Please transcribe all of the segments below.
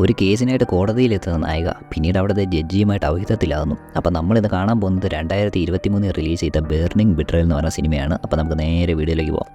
ഒരു കേസിനായിട്ട് കോടതിയിലെത്തുന്ന നായിക പിന്നീട് അവിടുത്തെ ജഡ്ജിയുമായിട്ട് അവിഹിതത്തിലാകുന്നു. അപ്പോൾ നമ്മളിത് കാണാൻ പോകുന്നത് രണ്ടായിരത്തി ഇരുപത്തി മൂന്നിൽ റിലീസ് ചെയ്ത ബേർണിംഗ് ബിട്രൽ എന്ന് പറഞ്ഞ സിനിമയാണ്. അപ്പോൾ നമുക്ക് നേരെ വീഡിയോയിലേക്ക് പോകാം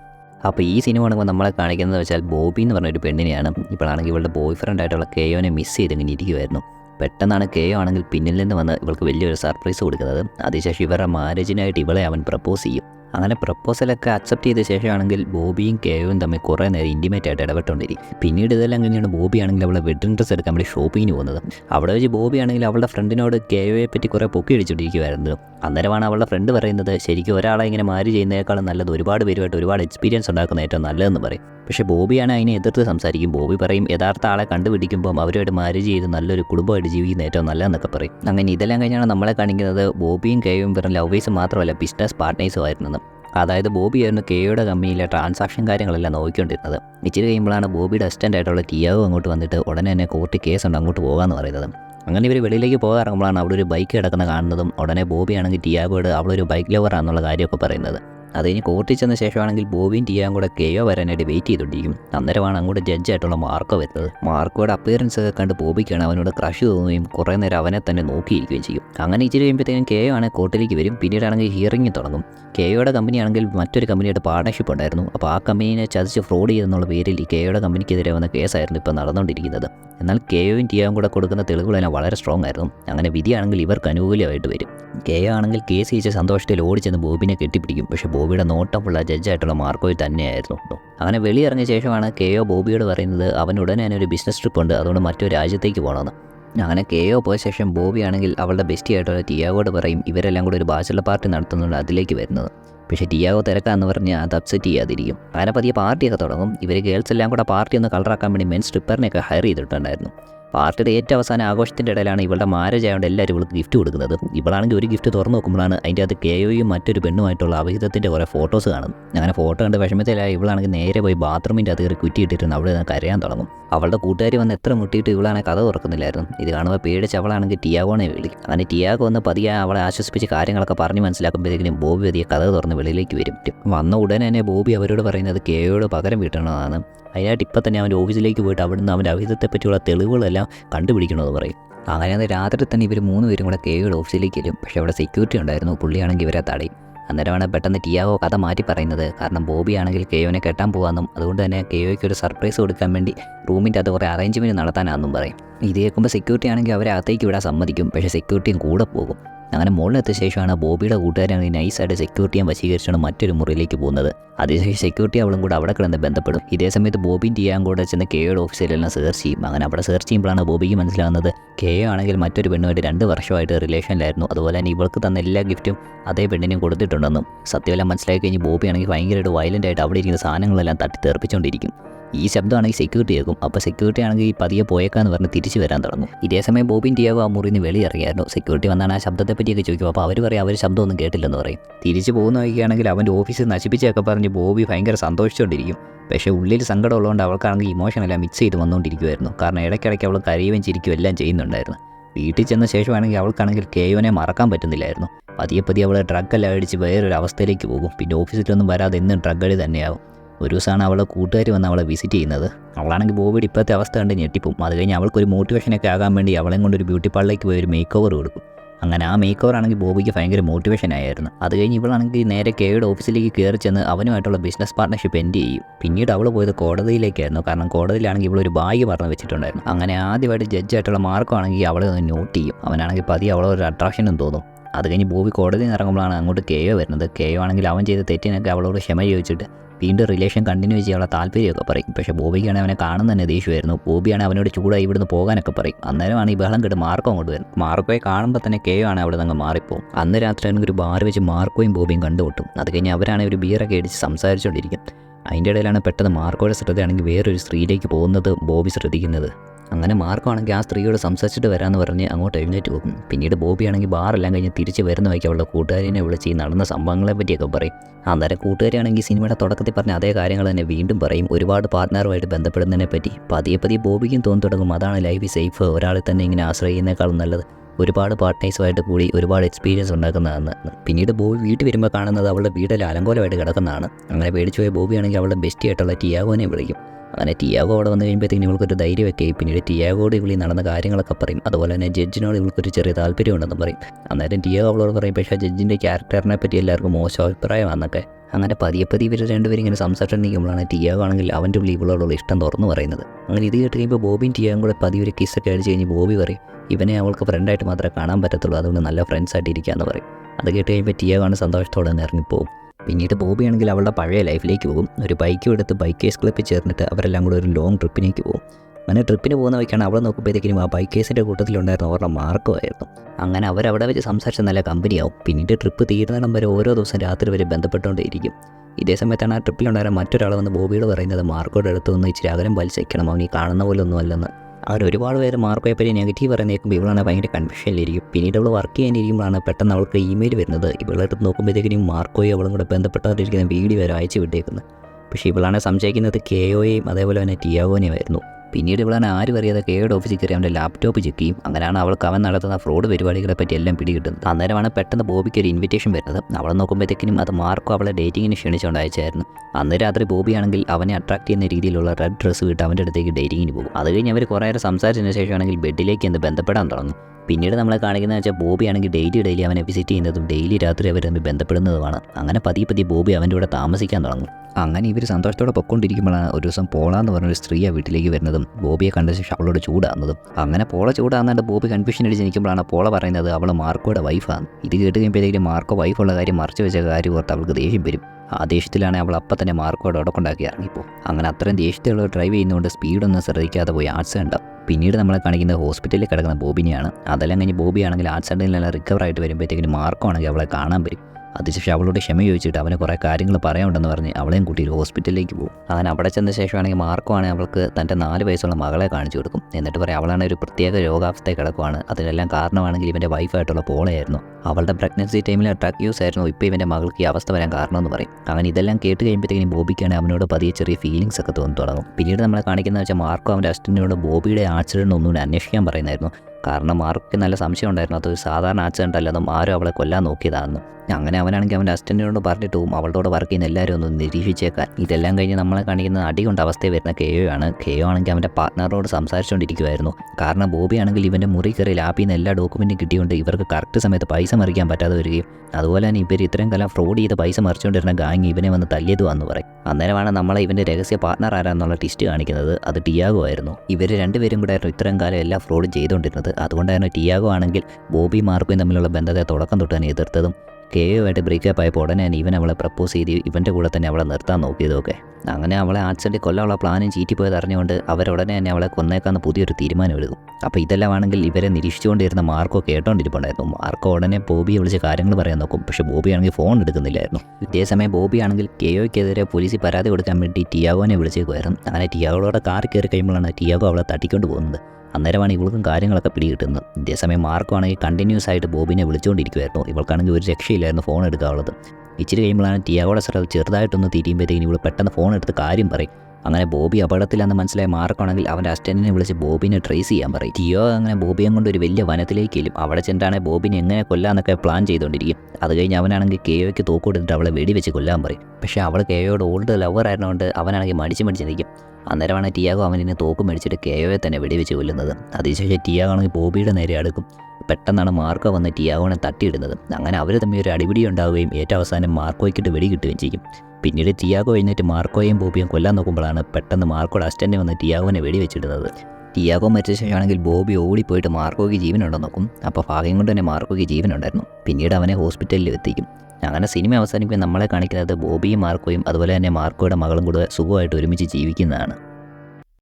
അപ്പോൾ ഈ സിനിമ കാണുമ്പോൾ നമ്മളെ കാണിക്കുന്നത് വെച്ചാൽ ബോബി എന്ന് പറഞ്ഞൊരു പെണ്ണിനെയാണ്. ഇപ്പോഴാണെങ്കിൽ ഇവളുടെ ബോയ് ഫ്രണ്ട് ആയിട്ടുള്ള കെയോനെ മിസ് ചെയ്ത് ഇങ്ങനെ ഇരിക്കുമായിരുന്നു പെട്ടെന്നാണ് കെയോ ആണെങ്കിൽ പിന്നിൽ നിന്ന് വന്ന് ഇവൾക്ക് വലിയൊരു സർപ്രൈസ് കൊടുക്കുന്നത്. അതിനുശേഷം ഇവരുടെ മാരേജിനായിട്ട് ഇവളെ അവൻ പ്രപ്പോസ് ചെയ്യും. അങ്ങനെ പ്രപ്പോസലൊക്കെ അക്സെപ്റ്റ് ചെയ്ത ശേഷമാണെങ്കിൽ ബോബിയും കേവും തമ്മിൽ കുറേ നേരം ഇന്റിമേറ്റ് ആയിട്ട് ഇടപെട്ടുകൊണ്ടിരിക്കും പിന്നീട് ഇതെല്ലാം കഴിഞ്ഞാണ് ബോബി ആണെങ്കിൽ അവളെ വെഡിങ് ഡ്രസ്സ് എടുക്കാൻ വേണ്ടി ഷോപ്പിങ്ങിന് പോകുന്നത്. അവിടെ വെച്ച് ബോബി ആണെങ്കിൽ അവളുടെ ഫ്രണ്ടിനോട് കെയോയെ പറ്റി കുറേ പൊക്കി അടിച്ചുകൊണ്ടിരിക്കുമായിരുന്നു അന്നേരമാണ് അവളുടെ ഫ്രണ്ട് പറയുന്നത് ശരിക്കും ഒരാളെ ഇങ്ങനെ മാരി ചെയ്യുന്നതിനേക്കാളും നല്ലത് ഒരുപാട് പേരുമായിട്ട് ഒരുപാട് എക്സ്പീരിയൻസ് ഉണ്ടാക്കുന്ന ഏറ്റവും നല്ലതെന്ന് പറയും. പക്ഷേ ബോബിയാണ് അതിനെ എതിർത്ത് സംസാരിക്കും. ബോബി പറയും യഥാർത്ഥ ആളെ കണ്ടുപിടിക്കുമ്പോൾ അവരുമായിട്ട് മാരേജ് ചെയ്ത് നല്ലൊരു കുടുംബമായിട്ട് ജീവിക്കുന്ന ഏറ്റവും നല്ലതെന്നൊക്കെ പറയും. അങ്ങനെ ഇതെല്ലാം കഴിഞ്ഞാണ് നമ്മളെ കാണിക്കുന്നത് ബോബിയും കെയും വെറും ലവേഴ്സ് മാത്രമല്ല ബിസിനസ് പാർട്ട്നേഴ്സും ആയിരുന്നത്. അതായത് ബോബി ആയിരുന്നു കെയുടെ കമ്പനിയിലെ ട്രാൻസാക്ഷൻ കാര്യങ്ങളെല്ലാം നോക്കിക്കൊണ്ടിരുന്നത്. ഇച്ചിരി കഴിയുമ്പോഴാണ് ബോബിയുടെ അസിസ്റ്റന്റ് ആയിട്ടുള്ള ടിയാവോ അങ്ങോട്ട് വന്നിട്ട് ഉടനെ തന്നെ കോർട്ട് കേസ് ഉണ്ട് അങ്ങോട്ട് പോകാമെന്ന് പറയുന്നത്. അങ്ങനെ ഇവർ വെളിയിലേക്ക് പോകാൻ ഇറങ്ങുമ്പോഴാണ് അവിടെ ഒരു ബൈക്ക് കിടക്കുന്ന കാണുന്നതും ഉടനെ ബോബി ആണെങ്കിൽ ടിയാബോട് അവളൊരു ബൈക്ക് ലവറാണെന്നുള്ള കാര്യമൊക്കെ പറയുന്നത്. അത് കഴിഞ്ഞ് കോർട്ടിൽ ചെന്ന ശേഷമാണെങ്കിൽ ബോബിയും ടിയായും കൂടെ കെയോ വരാനായിട്ട് വെയിറ്റ് ചെയ്തുകൊണ്ടിരിക്കും. അന്നേരമാണ് അങ്ങോട്ട് ജഡ്ജായിട്ടുള്ള മാർക്കോ വരുന്നത്. മാർക്കോയുടെ അപ്പിയറൻസ് ഒക്കെ കണ്ട് ബോബിക്കാണ് അവനോട് ക്രഷ് തോന്നുകയും കുറേ നേരം അവനെ തന്നെ നോക്കിയിരിക്കുകയും ചെയ്യും. അങ്ങനെ ഇച്ചിരി കഴിയുമ്പോഴത്തേക്കും കെയോ ആണ് കോർട്ടിലേക്ക് വരും. പിന്നീടാണെങ്കിൽ ഹിയറിംഗ് തുടങ്ങും. കെയോയുടെ കമ്പനിയാണെങ്കിൽ മറ്റൊരു കമ്പനിയായിട്ട് പാർട്ണർഷിപ്പ് ഉണ്ടായിരുന്നു. അപ്പോൾ ആ കമ്പനിയെ ചതിച്ച് ഫ്രോഡ് ചെയ്തെന്നുള്ള പേരിൽ ഈ കെയോയുടെ കമ്പനിക്കെതിരെ വന്ന കേസായിരുന്നു ഇപ്പോൾ നടന്നുകൊണ്ടിരിക്കുന്നത്. എന്നാൽ കെയോയും ടിയാവും കൂടെ കൊടുക്കുന്ന തെളിവുകളെല്ലാം വളരെ സ്ട്രോങ് ആയിരുന്നു. അങ്ങനെ വിധിയാണെങ്കിൽ ഇവർക്ക് അനുകൂലമായിട്ട് വരും. കെയോ ആണെങ്കിൽ കേസ് ജയിച്ച സന്തോഷത്തിൽ ഓടിച്ചെന്ന് ബോബിനെ കെട്ടിപ്പിടിക്കും. പക്ഷേ ബോബിയുടെ നോട്ടമുള്ള ജഡ്ജായിട്ടുള്ള മാർക്കോയിൽ തന്നെയായിരുന്നു. അങ്ങനെ വെളിയിറങ്ങിയ ശേഷമാണ് കെയോ ബോബിയോട് പറയുന്നത് അവൻ ഉടനെ ഒരു ബിസിനസ് ട്രിപ്പ് ഉണ്ട്. അതുകൊണ്ട് മറ്റൊരു രാജ്യത്തേക്ക് പോകണമെന്ന്. അങ്ങനെ കെയോ പോയ ശേഷം ബോബി ആണെങ്കിൽ അവളുടെ ബെസ്റ്റി ആയിട്ടുള്ള ടിയാഗോട് പറയും ഇവരെല്ലാം കൂടെ ഒരു ബാച്ചലർ പാർട്ടി നടത്തുന്നുണ്ട് അതിലേക്ക് വരുന്നത്. പക്ഷേ ടിയാഗോ തിരക്കാന്ന് പറഞ്ഞാൽ അത് അപ്സെറ്റ് ചെയ്യാതിരിക്കും. അങ്ങനെ പതിയെ പാർട്ടിയൊക്കെ തുടങ്ങും. ഇവർ ഗേൾസ് എല്ലാം കൂടെ പാർട്ടി ഒന്ന് കളറാക്കാൻ വേണ്ടി മെൻ സ്ട്രിപ്പറിനെയൊക്കെ ഹയർ ചെയ്തിട്ടുണ്ടായിരുന്നു. പാർട്ടിയുടെ ഏറ്റവും അവസാന ആഘോഷത്തിന്റെ ഇടയിലാണ് ഇവളുടെ മാരേജ് ആയതുകൊണ്ട് എല്ലാവരും ഇവൾക്ക് ഗിഫ്റ്റ് കൊടുക്കുന്നത്. ഇവളാണെങ്കിൽ ഒരു ഗിഫ്റ്റ് തുറന്നു നോക്കുമ്പോഴാണ് അതിന്റെ അകത്ത് കെയോയും മറ്റൊരു പെണ്ണുമായിട്ടുള്ള അവിഹിതത്തിന്റെ കുറേ ഫോട്ടോസ് കാണും അങ്ങനെ ഫോട്ടോ കണ്ട് വിഷമത്തിലായി ഇവളാണെങ്കിൽ നേരെ പോയി ബാത്റൂമിന്റെ അത് കയറി കുറ്റിയിട്ടിരുന്ന് അവിടെ കരയാൻ തുടങ്ങും. അവളുടെ കൂട്ടുകാരി വന്ന് എത്ര മുട്ടിയിട്ട് ഇവളാണ് കഥ തുറക്കുന്നില്ലായിരുന്നു. ഇത് കാണുമ്പോൾ പേടിച്ച് അവളാണെങ്കിൽ ടിയാഗോനെ വിളി. അങ്ങനെ ടിയാഗോ വന്ന് പതിയെ അവളെ ആശ്വസിപ്പിച്ച് കാര്യങ്ങളൊക്കെ പറഞ്ഞ് മനസ്സിലാക്കുമ്പോഴത്തേക്കും ബോബി പതിയെ കഥ തുറന്ന് വെളിയിലേക്ക് വരും. വന്ന ഉടനെ തന്നെ ബോബി അവരോട് പറയുന്നത് കെയോട് പകരം വീട്ടണമെന്നാണ് അതിനായിട്ട് ഇപ്പം തന്നെ അവന്റെ ഓഫീസിലേക്ക് പോയിട്ട് അവിടുന്ന് അവന്റെ അവിഹിതത്തെ പറ്റിയുള്ള തെളിവുകളെല്ലാം കണ്ടുപിടിക്കണമെന്ന് പറയും. അങ്ങനെ അത് രാത്രി തന്നെ ഇവർ മൂന്ന് പേരും കൂടെ കെയുടെ ഓഫീസിലേക്ക് വരും. പക്ഷേ അവിടെ സെക്യൂരിറ്റി ഉണ്ടായിരുന്നു. പുള്ളിയാണെങ്കിൽ ഇവരെ തടയും. അന്നേരമാണ് പെട്ടെന്ന് ടിയാവോ കഥ മാറ്റി പറയുന്നത്. കാരണം ബോബി ആണെങ്കിൽ കെയോനെ കെട്ടാൻ പോകാമെന്നും അതുകൊണ്ട് തന്നെ കെയോയ്ക്ക് ഒരു സർപ്രൈസ് കൊടുക്കാൻ വേണ്ടി റൂമിന്റെ അത് കുറേ അറേഞ്ച്മെന്റ് നടത്താനാണെന്നും പറയും. ഇത് കേൾക്കുമ്പോൾ സെക്യൂരിറ്റി ആണെങ്കിൽ അവരെ അകത്തേക്ക് വിടാൻ സമ്മതിക്കും. പക്ഷേ സെക്യൂരിറ്റിയും കൂടെ പോകും. അങ്ങനെ മുകളിലെത്തിയ ശേഷമാണ് ബോബിയുടെ കൂട്ടുകാരാണെങ്കിൽ നൈസായിട്ട് സെക്യൂരിറ്റിയെ വശീകരിച്ചാണ് മറ്റൊരു മുറിയിലേക്ക് പോകുന്നത്. അതിനുശേഷം സെക്യൂരിറ്റി അവളും കൂടെ അവിടെ കിടന്ന് ബന്ധപ്പെടും. ഇതേ സമയത്ത് ബോബിയും ടിയാൻ കൂടെ ചെന്ന് കെയുടെ ഓഫീസിലെല്ലാം സെർച്ച് ചെയ്യും. അങ്ങനെ അവിടെ സെർച്ച് ചെയ്യുമ്പോഴാണ് ബോബിക്ക് മനസ്സിലാകുന്നത് കെ ആണെങ്കിൽ മറ്റൊരു പെണ്ണുമായിട്ട് രണ്ട് വർഷമായിട്ട് റിലേഷനിലായിരുന്നു അതുപോലെ തന്നെ ഇവൾക്ക് തന്ന എല്ലാ ഗിഫ്റ്റും അതേ പെണ്ണിനും കൊടുത്തിട്ടുണ്ടെന്നും. സത്യമെല്ലാം മനസ്സിലാക്കി കഴിഞ്ഞ് ബോബി ആണെങ്കിൽ ഭയങ്കരമായിട്ട് വയലന്റ് ആയിട്ട് അവിടെ ഇരിക്കുന്ന സാധനങ്ങളെല്ലാം തട്ടി തെറിപ്പിച്ചുകൊണ്ടിരിക്കും ഈ ശബ്ദമാണെങ്കിൽ സെക്യൂരിറ്റി കേൾക്കും. അപ്പോൾ സെക്യൂരിറ്റി ആണെങ്കിൽ ഈ പതിയെ പോയേക്കാന്ന് പറഞ്ഞ് തിരിച്ചു വരാൻ തുടങ്ങും. ഇതേ സമയം ബോബിൻ ടിയാവോ ആ മുറിയിൽ നിന്ന് വെളിയിറങ്ങിയായിരുന്നു സെക്യൂരിറ്റി വന്നാണ് ആ ശബ്ദത്തെ പറ്റിയൊക്കെ ചോദിക്കും അപ്പോൾ അവർ പറയും അവർ ശബ്ദമൊന്നും കേട്ടില്ലെന്ന് പറയും. തിരിച്ചു പോകുന്ന വഴിക്കാണെങ്കിൽ അവന്റെ ഓഫീസ് നശിപ്പിച്ചൊക്കെ പറഞ്ഞ് ബോബി ഭയങ്കര സന്തോഷിച്ചുകൊണ്ടിരിക്കും പക്ഷേ ഉള്ളിൽ സങ്കടം സങ്കടമുള്ളതുകൊണ്ട് അവൾക്കാണെങ്കിൽ ഇമോഷനെല്ലാം മിക്സ് ചെയ്ത് വന്നുകൊണ്ടിരിക്കുമായിരുന്നു കാരണം ഇടയ്ക്കിടയ്ക്ക് അവൾ കരയുകയും ചിരിക്കും എല്ലാം ചെയ്യുന്നുണ്ടായിരുന്നു. വീട്ടിൽ ചെന്ന ശേഷമാണെങ്കിൽ അവൾക്കാണെങ്കിൽ കെയോനെ മറക്കാൻ പറ്റുന്നില്ലായിരുന്നു. പതിയെ പതിയെ അവൾ ഡ്രഗ് എല്ലാം അടിച്ച് വേറൊരു അവസ്ഥയിലേക്ക് പോകും. പിന്നെ ഓഫീസിലൊന്നും വരാതെ എന്നും ഡ്രഗ് അടി തന്നെയാവും. ഒരു ദിവസമാണ് അവളെ കൂട്ടുകാർ വന്ന് അവളെ വിസിറ്റ് ചെയ്യുന്നത്. അവളാണെങ്കിൽ ബോബിയുടെ ഇപ്പോഴത്തെ അവസ്ഥ കണ്ട് ഞെട്ടിപ്പും. അത് കഴിഞ്ഞ് അവൾക്കൊരു മോട്ടിവേഷനൊക്കെ ആകാൻ വേണ്ടി അവളെയും കൊണ്ട് ഒരു ബ്യൂട്ടി പാർലറിലേക്ക് പോയി ഒരു മേക്ക് ഓവർ കൊടുക്കും. അങ്ങനെ ആ മേക്ക് ഓവർ ആണെങ്കിൽ ബോബിക്ക് ഭയങ്കര മോട്ടിവേഷൻ ആയിരുന്നു. അത് കഴിഞ്ഞ് ഇവളാണെങ്കിൽ നേരെ കെയുടെ ഓഫീസിലേക്ക് കയറി ചെന്ന് അവനുമായിട്ടുള്ള ബിസിനസ് പാർട്ണർഷിപ്പ് എൻഡ് ചെയ്യും. പിന്നീട് അവൾ പോയത് കോടതിയിലേക്കായിരുന്നു. കാരണം കോടതിയിലാണെങ്കിൽ ഇവളൊരു ബാഗ് പറഞ്ഞു വെച്ചിട്ടുണ്ടായിരുന്നു. അങ്ങനെ ആദ്യമായിട്ട് ജഡ്ജായിട്ടുള്ള മാർക്കോ ആണെങ്കിൽ അവളെ ഒന്ന് നോട്ട് ചെയ്യും. അവനാണെങ്കിൽ പതിയെ അവളൊരു അട്രാക്ഷനും തോന്നും. അത് കഴിഞ്ഞ് ബോബി കോടതിയിൽ നിന്ന് ഇറങ്ങുമ്പോഴാണ് അങ്ങോട്ട് കെയോ വരുന്നത്. കെയോ ആണെങ്കിൽ അവൻ ചെയ്ത തെറ്റിനൊക്കെ അവളോട് ക്ഷമ ചോദിച്ചിട്ട് വീണ്ടും റിലേഷൻ കണ്ടിന്യൂ ചെയ്യാനുള്ള താല്പര്യമൊക്കെ പറയും. പക്ഷേ ബോബിക്കാണെങ്കിൽ അവനെ കാണുന്ന തന്നെ ദേഷ്യമായിരുന്നു. ബോബിയാണ് അവനോട് ചൂടായി ഇവിടുന്ന് പോകാനൊക്കെ പറയും. അന്നേരമാണ് ഈ ബഹളം കേട്ട് മാർക്കോ അങ്ങോട്ട് വരും മാർക്കോയെ കാണുമ്പോൾ തന്നെ കെയോ ആണ് അവിടെ നിന്ന് മാറിപ്പോകും അന്ന് രാത്രി ആണെങ്കിൽ ഒരു ബാർ വെച്ച് മാർക്കോയും ബോബിയും കണ്ടുമുട്ടും അത് കഴിഞ്ഞ് അവരാണ് ഒരു ബിയറൊക്കെ അടിച്ച് സംസാരിച്ചുകൊണ്ടിരിക്കും അതിന്റെ ഇടയിലാണ് പെട്ടെന്ന് മാർക്കോയുടെ ശ്രദ്ധയാണെങ്കിൽ വേറൊരു സ്ത്രീയിലേക്ക് പോകുന്നത് ബോബി ശ്രദ്ധിക്കുന്നത്. അങ്ങനെ മാർക്കോ ആണെങ്കിൽ ആ സ്ത്രീയോട് സംസാരിച്ചിട്ട് വരാമെന്ന് പറഞ്ഞ് അങ്ങോട്ട് എഴുന്നേറ്റ് പോകും. പിന്നീട് ബോബിയാണെങ്കിൽ ബാറെല്ലാം കഴിഞ്ഞ് തിരിച്ച് വരുന്ന വഴിക്ക് അവളുടെ കൂട്ടുകാരിനെ വിളിച്ച് ഈ നടന്ന സംഭവങ്ങളെ പറ്റിയൊക്കെ പറയും. അന്നേരം കൂട്ടുകാരിയാണെങ്കിൽ സിനിമയുടെ തുടക്കത്തിൽ പറഞ്ഞ അതേ കാര്യങ്ങൾ തന്നെ വീണ്ടും പറയും. ഒരുപാട് പാർട്ട്ണറുമായിട്ട് ബന്ധപ്പെടുന്നതിനെ പറ്റി. പതിയെ പതിയെ ബോബിക്കും തോന്നി തുടങ്ങും. അതാണ് ലൈഫ് സേഫ് ഒരാളെ തന്നെ ഇങ്ങനെ ആശ്രയിക്കുന്നേക്കാളും നല്ലത്. ഒരുപാട് പാർട്ട്നേഴ്സുമായിട്ട് കൂടി ഒരുപാട് എക്സ്പീരിയൻസ് ഉണ്ടാക്കുന്നതാണ്. പിന്നീട് ബോബി വീട്ടിൽ വരുമ്പോൾ കാണുന്നത് അവളുടെ വീട്ടിൽ അലങ്കോലമായിട്ട് കിടക്കുന്നതാണ്. അങ്ങനെ പേടിച്ചു പോയ ബോബിയാണെങ്കിൽ അവളുടെ ബെസ്റ്റി ആയിട്ടുള്ള ടിയാവോനെ വിളിക്കും. അങ്ങനെ ടിയാഗോ അവിടെ വന്നു കഴിയുമ്പോഴത്തേക്കും ഇവൾക്കൊരു ധൈര്യം വെക്കുകയും പിന്നീട് ടിയാഗോട് ഇവിളി നടന്ന കാര്യങ്ങളൊക്കെ പറയും. അതുപോലെ തന്നെ ജഡ്ജിനോട് ഇവൾക്കൊരു ചെറിയ താല്പര്യം ഉണ്ടെന്നും പറയും. അന്നേരം ടിയാഗോ അവളോട് പറയും പക്ഷേ ജഡ്ജിന്റെ ക്യാരക്ടറിനെ പറ്റി എല്ലാവർക്കും മോശം അഭിപ്രായമാണെന്നൊക്കെ. അങ്ങനെ പതിയെ പതി ഇവർ രണ്ടുപേരും ഇങ്ങനെ സംസാരിച്ചു നിൽക്കുമ്പോഴാണ് ടിയാഗോ ആണെങ്കിൽ അവന്റെ ഉള്ളിൽ ഇവളോടുള്ള ഇഷ്ടം തുറന്നു പറയുന്നത്. അങ്ങനെ ഇത് കേട്ട് കഴിയുമ്പോൾ ബോബിയും ടിയാഗും കൂടെ പതിയെ ഒരു കിസ്സൊക്കെ അടിച്ച് കഴിഞ്ഞ് ബോബി പറയും ഇവനെ അവൾക്ക് ഫ്രണ്ടായിട്ട് മാത്രമേ കാണാൻ പറ്റത്തുള്ളൂ. അതുകൊണ്ട് നല്ല ഫ്രണ്ട്സായിട്ട് ഇരിക്കാമെന്ന് പറയും. അത് കേട്ട് കഴിയുമ്പോൾ ടിയാഗോ ആണ് സന്തോഷത്തോടെ ഒന്ന് ഇറങ്ങിപ്പോകും പിന്നീട് ബോബിയാണെങ്കിൽ അവളുടെ പഴയ ലൈഫിലേക്ക് പോകും. ഒരു ബൈക്കും എടുത്ത് ബൈക്കേഴ്സ് ക്ലബ്ബിൽ ചേർന്നിട്ട് അവരെല്ലാം കൂടെ ഒരു ലോങ് ട്രിപ്പിനേക്ക് പോകും. അങ്ങനെ ട്രിപ്പിന് പോകുന്ന വയ്ക്കാണ് അവിടെ നോക്കുമ്പോഴത്തേക്കും ആ ബൈക്കേഴ്സിന്റെ കൂട്ടത്തിലുണ്ടായിരുന്ന അവരുടെ മാർക്കുമായിരുന്നു അങ്ങനെ അവരവിടെ വെച്ച് സംസാരിച്ച നല്ല കമ്പനിയാവും. പിന്നീട് ട്രിപ്പ് തീരുന്നിടം വരെ ഓരോ ദിവസം രാത്രി വരെ ബന്ധപ്പെട്ടുകൊണ്ടേയിരിക്കും. ഇതേ സമയത്താണ് ആ ട്രിപ്പിലുണ്ടായിരുന്ന മറ്റൊരാൾ വന്ന് ബോബിയോട് പറയുന്നത് മാർക്കോട് അടുത്ത് നിന്ന് ഇച്ചിരി അകലം വലിച്ചേക്കണം അവൻ ഈ കാണുന്ന പോലെ ഒന്നും അല്ലെന്ന്. അവർ ഒരുപാട് പേര് മാർക്ക് പറ്റി നെഗറ്റീവ് പറയുന്ന കേൾക്കുമ്പോൾ ഇവളാണ് ഭയങ്കര കൺഫ്യൂഷനിലിരിക്കും പിന്നീട് അവൾ വർക്ക് ചെയ്യാനിരിക്കുമ്പോഴാണ് പെട്ടെന്ന് അവൾക്ക് ഇമെയിൽ വരുന്നത്. ഇവളായിട്ട് നോക്കുമ്പോഴത്തേക്കും മാർക്കോയും അവളും കൂടെ ബന്ധപ്പെട്ടാതിരിക്കുന്ന വീഡിയോ വരെ അയച്ചു വിട്ടേക്കുന്നത്. പക്ഷേ ഇവളാണ് സംശയിക്കുന്നത് കെയോയെയും അതേപോലെ തന്നെ ടിയാഗോനെയും ആയിരുന്നു. പിന്നീട് ഇവളാണ് ആരും അറിയാതെ കേഡ് ഓഫീസിൽ കയറി അവന്റെ ലാപ്ടോപ്പ് ചെക്ക് ചെയ്യും. അങ്ങനെയാണ് അവൾക്ക് അവൻ നടത്തുന്ന ഫ്രോഡ് പരിപാടികളെ പറ്റി എല്ലാം പിടികിട്ടുന്നത്. അന്നേരമാണ് പെട്ടെന്ന് ബോബിക്ക് ഒരു ഇൻവിറ്റേഷൻ വരുന്നത്. അവളെ നോക്കുമ്പോഴത്തേക്കിനും അത് മാർക്കോ അവളെ ഡേറ്റിങ്ങിന് ക്ഷണിച്ചുകൊണ്ട് അയച്ചായിരുന്നു അന്ന് രാത്രി ബോബിയാണെങ്കിൽ അവനെ അട്രാക്ട് ചെയ്യുന്ന രീതിയിലുള്ള റെഡ് ഡ്രസ്സ് വിട്ട് അവന്റെ അടുത്തേക്ക് ഡേറ്റിങ്ങിന് പോകും. അത് കഴിഞ്ഞ് അവർ കുറേ നേരം സംസാരിച്ചതിന് ശേഷമാണെങ്കിൽ ബെഡിലേക്ക് എന്ത് ബന്ധപ്പെടാൻ തുടങ്ങും. പിന്നീട് നമ്മളെ കാണിക്കുന്നത് വെച്ചാൽ ബോബി ആണെങ്കിൽ ഡെയിലി ഡെയിലി അവനെ വിസിറ്റ് ചെയ്യുന്നതും ഡെയിലി രാത്രി അവർ തമ്മിൽ ബന്ധപ്പെടുന്നതുമാണ്. അങ്ങനെ പതിയെ പതി ബോബി അവന്റെ കൂടെ താമസിക്കാൻ തുടങ്ങും. അങ്ങനെ ഇവർ സന്തോഷത്തോടെ പൊക്കൊണ്ടിരിക്കുമ്പോഴാണ് ഒരു ദിവസം പോള എന്ന് പറഞ്ഞൊരു സ്ത്രീ വീട്ടിലേക്ക് വരുന്നതും ബോബിയെ കണ്ട ശേഷം അവളോട് ചൂടാകുന്നതും. അങ്ങനെ പോള ചൂടാകുന്നതുകൊണ്ട് ബോബി കൺഫ്യൂഷൻ അടിച്ച് നിൽക്കുമ്പോഴാണ് പോള പറയുന്നത് അവൾ മാർക്കോയുടെ വൈഫാണ് ഇത് കേട്ട് കഴിയുമ്പോഴത്തേക്കും മാർക്കോ വൈഫുള്ള കാര്യം മറച്ചു വെച്ച കാര്യം ഓർത്ത് അവൾക്ക് ദേഷ്യം വരും. ആ ദേഷ്യത്തിലാണ് അവൾ അപ്പം തന്നെ മാർക്കോട് ഉടക്കൊണ്ടാക്കി ഇറങ്ങിപ്പോ. അങ്ങനെ അത്രയും ദേഷ്യത്തിലുള്ള ഡ്രൈവ് ചെയ്യുന്നതുകൊണ്ട് സ്പീഡൊന്നും ശ്രദ്ധിക്കാതെ പോയി ഉണ്ടാവും പിന്നീട് നമ്മളെ കാണിക്കുന്നത് ഹോസ്പിറ്റലിൽ കിടക്കുന്ന ബോബിനെയാണ്. അതെല്ലാം കഴിഞ്ഞ് ബോബിയാണെങ്കിൽ ആക്സിഡന്റിലെല്ലാം റിക്കവർ ആയിട്ട് വരുമ്പോഴത്തേക്കിന് മാർക്കോ ആണെങ്കിൽ അവളെ കാണാൻ വരും. അതിനുശേഷം അവളോട് ക്ഷമ ചോദിച്ചിട്ട് അവന് കുറേ കാര്യങ്ങൾ പറയാനുണ്ടെന്ന് പറഞ്ഞ് അവളെയും കൂട്ടി ഒരു ഹോസ്പിറ്റലിലേക്ക് പോകും. അങ്ങനെ അവിടെ ചെന്ന ശേഷമാണെങ്കിൽ മാർക്കോ ആണെങ്കിൽ അവൾക്ക് തന്റെ നാല് വയസ്സുള്ള മകളെ കാണിച്ചു കൊടുക്കും. എന്നിട്ട് പറയും അവളാണ് ഒരു പ്രത്യേക രോഗാവസ്ഥയെ കിടക്കുവാണ്. അതിനെല്ലാം കാരണമാണെങ്കിൽ ഇവന്റെ വൈഫായിട്ടുള്ള പോളയായിരുന്നു. അവളുടെ പ്രഗ്നൻസി ടൈമിൽ ഡ്രഗ് യൂസ് ആയിരുന്നു. ഇപ്പോൾ ഇവന്റെ മകൾക്ക് ഈ അവസ്ഥ വരാൻ കാരണമെന്ന് പറയും. അങ്ങനെ ഇതെല്ലാം കേട്ട് കഴിയുമ്പോഴത്തേക്കും ബോബിക്കാണ് അവനോട് പതിയെ ചെറിയ ഫീലിങ്സ് ഒക്കെ തോന്നി തുടങ്ങും പിന്നീട് നമ്മളെ കാണിക്കുന്നത് വെച്ചാൽ മാർക്കോ അവന്റെ അസിസ്റ്റന്റിനോട് ബോബിയുടെ ആക്സിഡന്റ് ഒന്നുകൂടി അന്വേഷിക്കാൻ പറയുന്നായിരുന്നു കാരണം മാർക്ക് നല്ല സംശയം ഉണ്ടായിരുന്നു. അതൊരു സാധാരണ ആക്സിഡന്റ് അല്ലെന്നും ആരും അവളെ കൊല്ലാൻ നോക്കിയതാണെന്നും. അങ്ങനെ അവനാണെങ്കിൽ അവന്റെ അസിസ്റ്റന്റിനോട് പറഞ്ഞിട്ട് അവളോട് വർക്ക് ചെയ്യുന്ന എല്ലാവരും ഒന്ന് നിരീക്ഷിച്ചേക്കാൻ. ഇതെല്ലാം കഴിഞ്ഞ് നമ്മളെ കാണിക്കുന്ന അടി കൊണ്ട് അവസ്ഥയിൽ വരുന്ന കെയോ ആണ്. കെയോ ആണെങ്കിൽ അവന്റെ പാർട്ട്ണറോട് സംസാരിച്ചുകൊണ്ടിരിക്കുമായിരുന്നു കാരണം ബോബി ആണെങ്കിൽ ഇവന്റെ മുറി കയറി ലാപ്പിൽ നിന്ന് എല്ലാ ഡോക്യുമെന്റും കിട്ടിയുകൊണ്ട് ഇവർക്ക് കറക്റ്റ് സമയത്ത് പൈസ മറിക്കാൻ പറ്റാതെ വരികയും അതുപോലെ തന്നെ ഇവർ ഇത്രയും കാലം ഫ്രോഡ് ചെയ്ത് പൈസ മറിച്ചുകൊണ്ടിരുന്ന ഗാങ് ഇവനെ വന്ന് തല്ലിയതുവാന്ന് പറയും. അന്നേരമാണ് നമ്മളെ ഇവന്റെ രഹസ്യ പാർട്ട്ണർ ആരാന്നുള്ള ടിസ്റ്റ് കാണിക്കുന്നത്. അത് ടിയാഗോ ആയിരുന്നു. ഇവർ രണ്ടുപേരും കൂടെ ഇത്രയും കാലം എല്ലാ ഫ്രോഡും ചെയ്തുകൊണ്ടിരുന്നത്. അതുകൊണ്ടായിരുന്നു ടിയാഗോ ആണെങ്കിൽ ബോബി മാർക്കും തമ്മിലുള്ള ബന്ധത്തെ തുടക്കം തൊട്ട് തന്നെ എതിർത്തതും കെ യുമായിട്ട് ബ്രേക്കപ്പ് ആയപ്പോൾ ഉടനെ തന്നെ ഇവൻ അവളെ പ്രപ്പോസ് ചെയ്ത് ഇവന്റെ കൂടെ തന്നെ അവളെ നിർത്താൻ നോക്കിയതൊക്കെ. അങ്ങനെ അവളെ ആച്ചന്റെ കൊല്ലാനുള്ള പ്ലാനും ചീറ്റിപ്പോയത് അറിഞ്ഞുകൊണ്ട് അവരുടനെ തന്നെ അവളെ കൊന്നേക്കാന്ന് പുതിയൊരു തീരുമാനം എടുക്കും അപ്പോൾ ഇതെല്ലാം ആണെങ്കിൽ ഇവരെ നിരീക്ഷിച്ചുകൊണ്ടിരുന്ന മാർക്കോ കേട്ടോണ്ടിരിപ്പുണ്ടായിരുന്നു. മാർക്കോ ഉടനെ ബോബിയെ വിളിച്ച് കാര്യങ്ങൾ പറയാൻ നോക്കും. പക്ഷേ ബോബി ആണെങ്കിൽ ഫോൺ എടുക്കുന്നില്ലായിരുന്നു. ഇതേസമയം ബോബി ആണെങ്കിൽ കെയോയ്ക്കെതിരെ പോലീസിൽ പരാതി കൊടുക്കാൻ വേണ്ടി ടിയാഗോനെ വിളിച്ചേക്കുമായിരുന്നു അങ്ങനെ ടിയാഗോയുടെ കാർ കയറി കഴിയുമ്പോഴാണ് ടിയാഗോ അവളെ തട്ടിക്കൊണ്ട് പോകുന്നത്. അന്നേരമാണ് ഇവൾക്കും കാര്യങ്ങളൊക്കെ പിടികിട്ടുന്നത്. ഇതേസമയം മാർക്കുവാണെങ്കിൽ കണ്ടിന്യൂസ് ആയിട്ട് ബോബിനെ വിളിച്ചുകൊണ്ടിരിക്കുമായിരുന്നു ഇവൾക്കാണെങ്കിൽ ഒരു രക്ഷയില്ലായിരുന്നു ഫോൺ എടുക്കാനുള്ളത്. ഇച്ചിരി കഴിയുമ്പോഴാണ് ടിയാവോടെ സ്ഥലം ചെറുതായിട്ടൊന്ന് തിരിയുമ്പോഴത്തേക്കും ഇവൾ പെട്ടെന്ന് ഫോൺ എടുത്ത് കാര്യം പറയും. അങ്ങനെ ബോബി അപകടത്തിലാണെന്ന് മനസ്സിലായ മാർക്കാണെങ്കിൽ അവന്റെ അസിസ്റ്റന്റിനെ വിളിച്ച് ബോബിനെ ട്രേസ് ചെയ്യാൻ പറയും. ടിയോ അങ്ങനെ ബോബിയെ കൊണ്ട് ഒരു വലിയ വനത്തിലേക്ക് ചെല്ലും അവിടെ ചെന്നിട്ടാണ് ബോബിനെ എങ്ങനെ കൊല്ലാന്നൊക്കെ പ്ലാൻ ചെയ്തുകൊണ്ടിരിക്കും. അത് കഴിഞ്ഞ് അവനാണെങ്കിൽ കെയോയ്ക്ക് തോക്ക് കൊടുത്തിട്ട് അവളെ വെടിവെച്ച് കൊല്ലാൻ പറയും. പക്ഷേ അവൾ കെയോയുടെ ഓൾഡ് ലവർ ആയിരുന്നുകൊണ്ട് അവനാണെങ്കിൽ മടിച്ച് മടിച്ച് നിൽക്കും. അന്നേരമാണ് ടിയാഗോ അവനിനെ തോക്ക് മേടിച്ചിട്ട് കെയോയെ തന്നെ വെടിവെച്ച് കൊല്ലുന്നത്. അതിനുശേഷം ടിയാഗോ ആണെങ്കിൽ ബോബിയുടെ നേരെ അടുക്കും. പെട്ടെന്നാണ് മാർക്കോ വന്ന് ടിയാഗോനെ തട്ടിയിടുന്നത്. അങ്ങനെ അവർ തമ്മിൽ ഒരു അടിപിടി ഉണ്ടാവുകയും ഏറ്റവും അവസാനം മാർക്കോയ്ക്കിട്ട് വെടി കിട്ടുകയും ചെയ്യും. പിന്നീട് ടിയാഗോ എഴുന്നേറ്റ് മാർക്കോയും ബോബിയും കൊല്ലാൻ നോക്കുമ്പോഴാണ് പെട്ടെന്ന് മാർക്കോയുടെ അസിസ്റ്റന്റ് വന്ന് ടിയാഗോനെ വെടിവെച്ചിടുന്നത്. ടിയാഗോ മരിച്ച ശേഷമാണെങ്കിൽ ബോബി ഓടിപ്പോയിട്ട് മാർക്കോയ്ക്ക് ജീവനുണ്ടെന്ന് നോക്കും. അപ്പോൾ ഭാഗ്യം കൊണ്ട് തന്നെ മാർക്കോയ്ക്ക് ജീവനുണ്ടായിരുന്നു. പിന്നീട് അവനെ ഹോസ്പിറ്റലിൽ എത്തിക്കും. അങ്ങനെ സിനിമ അവസാനിക്കുമ്പോൾ നമ്മളെ കാണിക്കുന്നത് ബോബിയും മാർക്കോയും അതുപോലെ തന്നെ മാർക്കോയുടെ മകളും കൂടെ സുഖമായിട്ട് ഒരുമിച്ച് ജീവിക്കുന്നതാണ്.